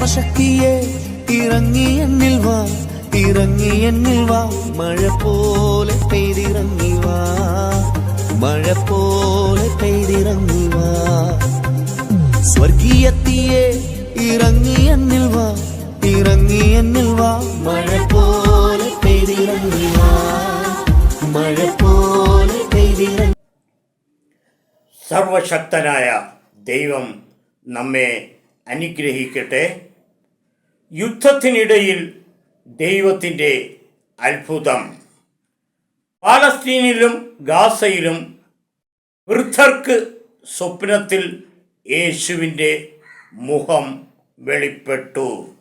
ആത്മശക്തിയെ ഇറങ്ങി എന്നിൽ വാ ഇറങ്ങി എന്നിൽ വാ. മഴ പോലെ പെയ്തിറങ്ങി വാ മഴ പോലെ പെയ്തിറങ്ങി വാ. സ്വർഗീയത്തിയെ ഇറങ്ങി എന്നിൽ വാ ഇറങ്ങി എന്നിൽ വാ. മഴ പോലെ പെയ്തിറങ്ങി വാ മഴ പോലെ പെയ്തിറങ്ങി സർവശക്തനായ ദൈവം നമ്മെ അനുഗ്രഹിക്കട്ടെ. യുദ്ധത്തിനിടയിൽ ദൈവത്തിന്റെ അത്ഭുതം. പാലസ്തീനിലും ഗാസയിലും വൃദ്ധർക്ക് സ്വപ്നത്തിൽ യേശുവിന്റെ മുഖം വെളിപ്പെട്ടു.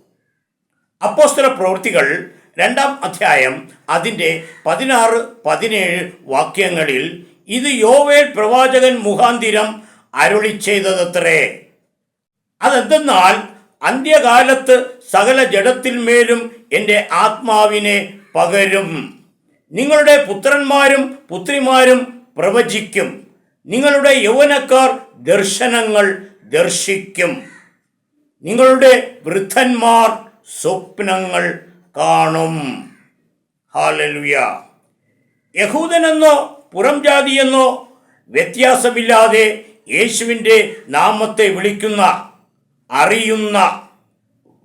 അപ്പോസ്തല പ്രവൃത്തികൾ രണ്ടാം അധ്യായം അതിന്റെ പതിനാറ് പതിനേഴ് വാക്യങ്ങളിൽ ഇത് യോവേൽ പ്രവാചകൻ മുഖാന്തിരം അരുളി ചെയ്തതത്രേ അതെന്തെന്നാൽ അന്ത്യകാലത്ത് സകല ജഡത്തിന്മേലും എന്റെ ആത്മാവിനെ പകരും. നിങ്ങളുടെ പുത്രന്മാരും പുത്രിമാരും പ്രവചിക്കും. നിങ്ങളുടെ യൗവനക്കാർ ദർശനങ്ങൾ ദർശിക്കും. നിങ്ങളുടെ വൃദ്ധന്മാർ സ്വപ്നങ്ങൾ കാണും. ഹാലലുയ. യഹൂദനെന്നോ പുറം ജാതിയെന്നോ വ്യത്യാസമില്ലാതെ യേശുവിന്റെ നാമത്തെ വിളിക്കുന്ന അറിയുന്ന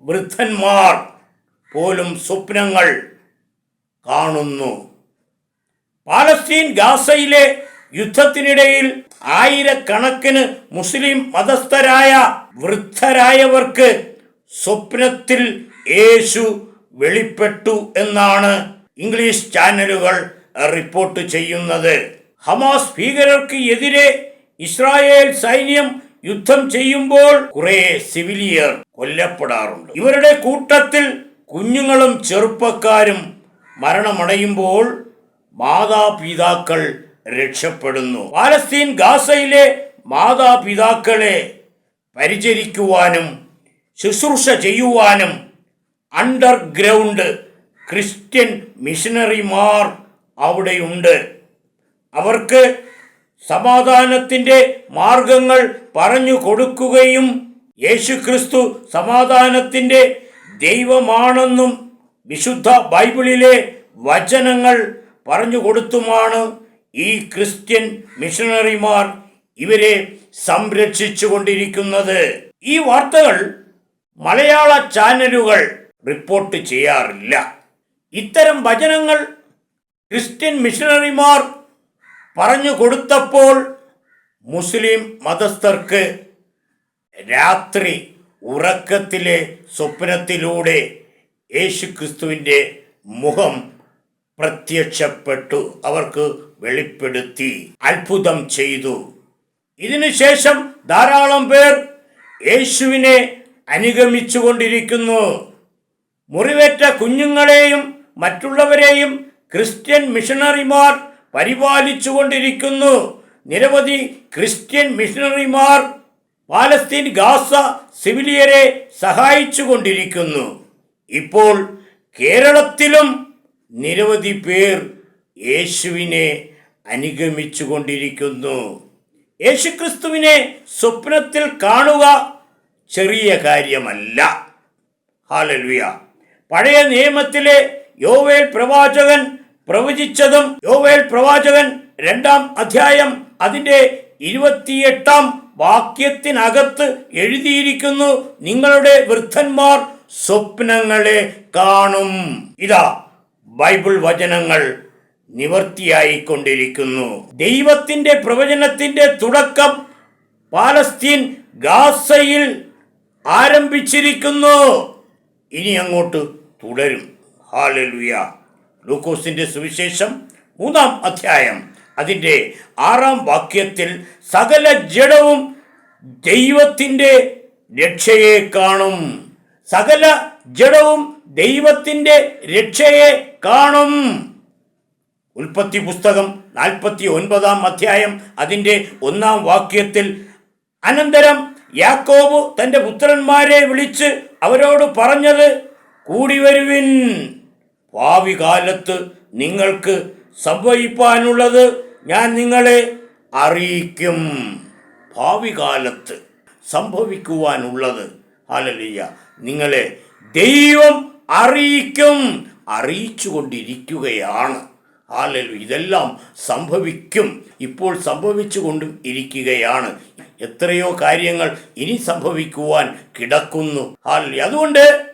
വൃദ്ധന്മാർ പോലും സ്വപ്നങ്ങൾ കാണുന്നു. പാലസ്തീൻ ഗാസയിലെ യുദ്ധത്തിനിടയിൽ ആയിരക്കണക്കിന് മുസ്ലിം മതസ്ഥരായ വൃദ്ധരായവർക്ക് സ്വപ്നത്തിൽ യേശു വെളിപ്പെട്ടു എന്നാണ് ഇംഗ്ലീഷ് ചാനലുകൾ റിപ്പോർട്ട് ചെയ്യുന്നത്. ഹമാസ് ഭീകരർക്ക് എതിരെ ഇസ്രായേൽ സൈന്യം യുദ്ധം ചെയ്യുമ്പോൾ കുറെ സിവിലിയർ കൊല്ലപ്പെടാറുണ്ട്. ഇവരുടെ കൂട്ടത്തിൽ കുഞ്ഞുങ്ങളും ചെറുപ്പക്കാരും മരണമടയുമ്പോൾ മാതാപിതാക്കൾ രക്ഷപ്പെടുന്നു. പാലസ്തീൻ ഗാസയിലെ മാതാപിതാക്കളെ പരിചരിക്കുവാനും ശുശ്രൂഷ ചെയ്യുവാനും അണ്ടർഗ്രൗണ്ട് ക്രിസ്ത്യൻ മിഷനറിമാർ അവിടെയുണ്ട്. അവർക്ക് സമാധാനത്തിന്റെ മാർഗങ്ങൾ പറഞ്ഞു കൊടുക്കുകയും യേശുക്രിസ്തു സമാധാനത്തിന്റെ ദൈവമാണെന്നും വിശുദ്ധ ബൈബിളിലെ വചനങ്ങൾ പറഞ്ഞു കൊടുത്തുമാണ് ഈ ക്രിസ്ത്യൻ മിഷണറിമാർ ഇവരെ സംരക്ഷിച്ചു കൊണ്ടിരിക്കുന്നത്. ഈ വാർത്തകൾ മലയാള ചാനലുകൾ റിപ്പോർട്ട് ചെയ്യാറില്ല. ഇത്തരം വചനങ്ങൾ ക്രിസ്ത്യൻ മിഷണറിമാർ പറഞ്ഞു കൊടുത്തപ്പോൾ മുസ്ലിം മതസ്ഥർക്ക് രാത്രി ഉറക്കത്തിലെ സ്വപ്നത്തിലൂടെ യേശുക്രിസ്തുവിന്റെ മുഖം പ്രത്യക്ഷപ്പെട്ടു. അവർക്ക് വെളിപ്പെടുത്തി അത്ഭുതം ചെയ്തു. ഇതിനുശേഷം ധാരാളം പേർ യേശുവിനെ അനുഗമിച്ചു കൊണ്ടിരിക്കുന്നു. മുറിവേറ്റ കുഞ്ഞുങ്ങളെയും മറ്റുള്ളവരെയും ക്രിസ്ത്യൻ മിഷണറിമാർ പരിപാലിച്ചു കൊണ്ടിരിക്കുന്നു നിരവധി ക്രിസ്ത്യൻ മിഷണറിമാർ പാലസ്തീൻ ഗാസ സിവിലിയരെ സഹായിച്ചുകൊണ്ടിരിക്കുന്നു. ഇപ്പോൾ കേരളത്തിലും നിരവധി പേർ യേശുവിനെ അനുഗമിച്ചു കൊണ്ടിരിക്കുന്നു യേശുക്രിസ്തുവിനെ സ്വപ്നത്തിൽ കാണുക ചെറിയ കാര്യമല്ല. ഹാലലുയ. പഴയ നിയമത്തിലെ യോവേൽ പ്രവാചകൻ പ്രവചിച്ചതും യോവേൽ പ്രവാചകൻ രണ്ടാം അധ്യായം അതിന്റെ ഇരുപത്തിയെട്ടാം വാക്യത്തിനകത്ത് എഴുതിയിരിക്കുന്നു നിങ്ങളുടെ വൃദ്ധന്മാർ സ്വപ്നങ്ങളെ കാണും. ഇതാ ബൈബിൾ വചനങ്ങൾ നിവർത്തിയായിക്കൊണ്ടിരിക്കുന്നു. ദൈവത്തിന്റെ പ്രവചനത്തിന്റെ തുടക്കം പാലസ്തീൻ ഗാസയിൽ ആരംഭിച്ചിരിക്കുന്നു. ഇനി അങ്ങോട്ട് തുടരും. ഹാലലുയ. ലൂക്കോസിന്റെ സുവിശേഷം മൂന്നാം അധ്യായം. അതിന്റെ ആറാം വാക്യത്തിൽ സകല ജഡവും ദൈവത്തിന്റെ രക്ഷയെ കാണും. സകല ജഡവും ദൈവത്തിന്റെ രക്ഷയെ കാണും. ഉൽപ്പത്തി പുസ്തകം നാൽപ്പത്തി ഒൻപതാം അധ്യായം. അതിന്റെ ഒന്നാം വാക്യത്തിൽ അനന്തരം യാക്കോബ് തന്റെ പുത്രന്മാരെ വിളിച്ച് അവരോട് പറഞ്ഞത് കൂടി വരുവിൻ ഭാവി കാലത്ത് നിങ്ങൾക്ക് സംഭവിപ്പാനുള്ളത് ഞാൻ നിങ്ങളെ അറിയിക്കും. ഭാവി കാലത്ത് സംഭവിക്കുവാനുള്ളത് ഹാലലിയ നിങ്ങളെ ദൈവം അറിയിക്കും അറിയിച്ചു കൊണ്ടിരിക്കുകയാണ് ഹാലലു ഇതെല്ലാം സംഭവിക്കും ഇപ്പോൾ സംഭവിച്ചു കൊണ്ടും ഇരിക്കുകയാണ്. എത്രയോ കാര്യങ്ങൾ ഇനി സംഭവിക്കുവാൻ കിടക്കുന്നു. ഹാലലി അതുകൊണ്ട്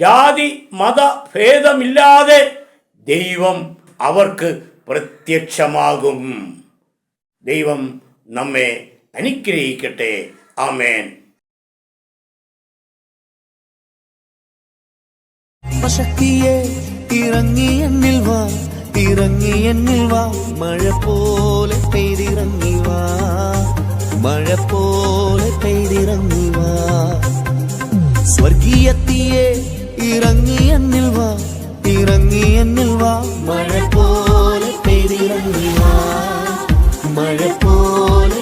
ജാതി മത ഭേദമില്ലാതെ ദൈവം അവർക്ക് പ്രത്യക്ഷമാകും. ദൈവം നമ്മെ അനുഗ്രഹിക്കട്ടെ. ആമേൻ. ശക്തിയെ ഇറങ്ങി എന്നിൽ വാ ഇറങ്ങി എന്നിൽ വാ. മഴ പോലെ പെയ്തിറങ്ങി വാ മഴ പോലെ പെയ്തിറങ്ങി വാ. സ്വർഗീയത്തിയെ ഇറങ്ങി എന്നിൽ വാ ഇറങ്ങി എന്നിൽ വാ. മഴ പോലെ പെയ്തിറങ്ങി വാ മഴ പോലെ